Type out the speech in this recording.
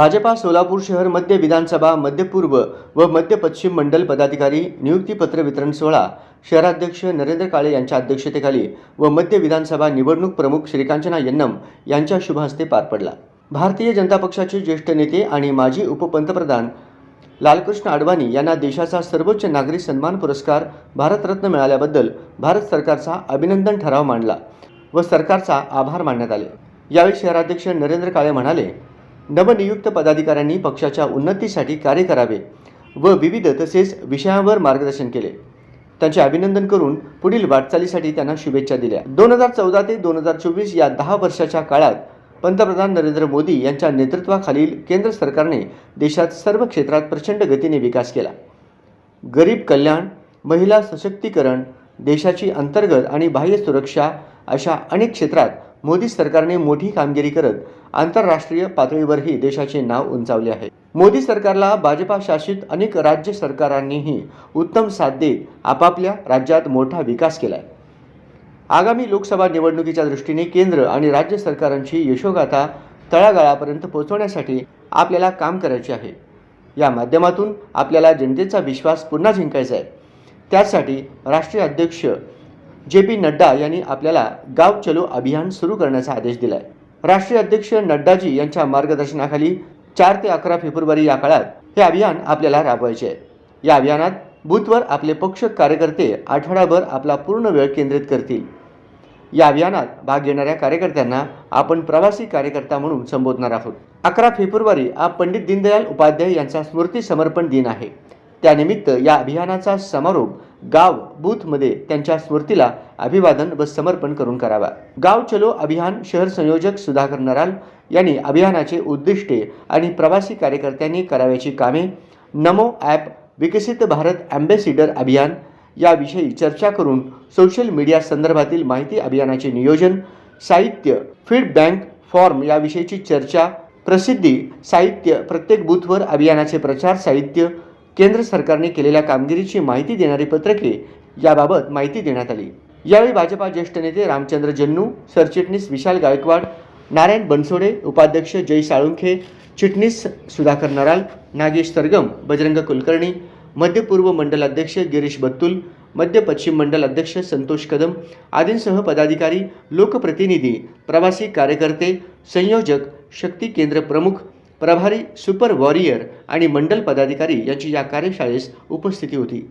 भाजपा सोलापूर शहर मध्य विधानसभा मध्य पूर्व व मध्य पश्चिम मंडल पदाधिकारी नियुक्तीपत्र वितरण सोहळा शहराध्यक्ष नरेंद्र काळे यांच्या अध्यक्षतेखाली व मध्य विधानसभा निवडणूक प्रमुख श्रीकांचना यन्नम यांच्या शुभहस्ते पार पडला. भारतीय जनता पक्षाचे ज्येष्ठ नेते आणि माजी उपपंतप्रधान लालकृष्ण अडवाणी यांना देशाचा सर्वोच्च नागरी सन्मान पुरस्कार भारतरत्न मिळाल्याबद्दल भारत सरकारचा अभिनंदन ठराव मांडला व सरकारचा आभार मानण्यात आले. यावेळी शहराध्यक्ष नरेंद्र काळे म्हणाले नवनियुक्त पदाधिकाऱ्यांनी पक्षाच्या उन्नतीसाठी कार्य करावे व विविध तसेच विषयांवर मार्गदर्शन केले. त्यांचे अभिनंदन करून पुढील वाटचालीसाठी त्यांना शुभेच्छा दिल्या. दोन हजार चौदा ते दोन हजार चोवीस या दहा वर्षाच्या काळात पंतप्रधान नरेंद्र मोदी यांच्या नेतृत्वाखालील केंद्र सरकारने देशात सर्व क्षेत्रात प्रचंड गतीने विकास केला. गरीब कल्याण महिला सशक्तीकरण देशाची अंतर्गत आणि बाह्य सुरक्षा अशा अनेक क्षेत्रात मोदी सरकारने मोठी कामगिरी करत आंतरराष्ट्रीय पातळीवरही देशाचे नाव उंचावले आहे. मोदी सरकारला भाजपा शासित अनेक राज्य सरकारांनीही उत्तम साथ देत आपापल्या राज्यात मोठा विकास केलाय. आगामी लोकसभा निवडणुकीच्या दृष्टीने केंद्र आणि राज्य सरकारांची यशोगाथा तळागाळापर्यंत पोहोचवण्यासाठी आपल्याला काम करायचे आहे. या माध्यमातून आपल्याला जनतेचा विश्वास पुन्हा जिंकायचा आहे. त्यासाठी राष्ट्रीय अध्यक्ष जे पी नड्डा यांनी आपल्याला गाव चलो अभियान सुरू करण्याचा आदेश दिलाय. राष्ट्रीय अध्यक्ष नड्डाजी यांच्या मार्गदर्शनाखाली चार ते अकरा फेब्रुवारी या काळात हे अभियान आपल्याला राबवायचे आहे. या अभियानात बूथवर आपले पक्ष कार्यकर्ते आठवडाभर आपला पूर्ण वेळ केंद्रित करतील. या अभियानात भाग घेणाऱ्या कार्यकर्त्यांना आपण प्रवासी कार्यकर्ता म्हणून संबोधणार आहोत. अकरा फेब्रुवारी हा पंडित दीनदयाल उपाध्याय यांचा स्मृती समर्पण दिन आहे. त्यानिमित्त या अभियानाचा समारोप गाव बूथमध्ये त्यांच्या स्मृतीला अभिवादन व समर्पण करून करावा. गाव चलो अभियान शहर संयोजक सुधाकर नराल यांनी अभियानाचे उद्दिष्टे आणि प्रवासी कार्यकर्त्यांनी करावयाची कामे नमो ॲप विकसित भारत ॲम्बेसिडर अभियान याविषयी चर्चा करून सोशल मीडिया संदर्भातील माहिती अभियानाचे नियोजन साहित्य फीडबँक फॉर्म याविषयीची चर्चा प्रसिद्धी साहित्य प्रत्येक बूथवर अभियानाचे प्रचार साहित्य केंद्र सरकारने केलेल्या कामगिरीची माहिती देणारी पत्रके याबाबत माहिती देण्यात आली. यावेळी भाजपा ज्येष्ठ नेते रामचंद्र जन्नू सरचिटणीस विशाल गायकवाड नारायण बनसोडे उपाध्यक्ष जय साळुंखे चिटणीस सुधाकर नराल नागेश सरगम बजरंग कुलकर्णी मध्य पूर्व मंडल अध्यक्ष गिरीश बत्तुल मध्य पश्चिम मंडल अध्यक्ष संतोष कदम आदींसह पदाधिकारी लोकप्रतिनिधी प्रवासी कार्यकर्ते संयोजक शक्ती केंद्र प्रमुख प्रभारी सुपर वॉरियर आणि मंडल पदाधिकारी यांची या कार्यशाळेस उपस्थिती होती.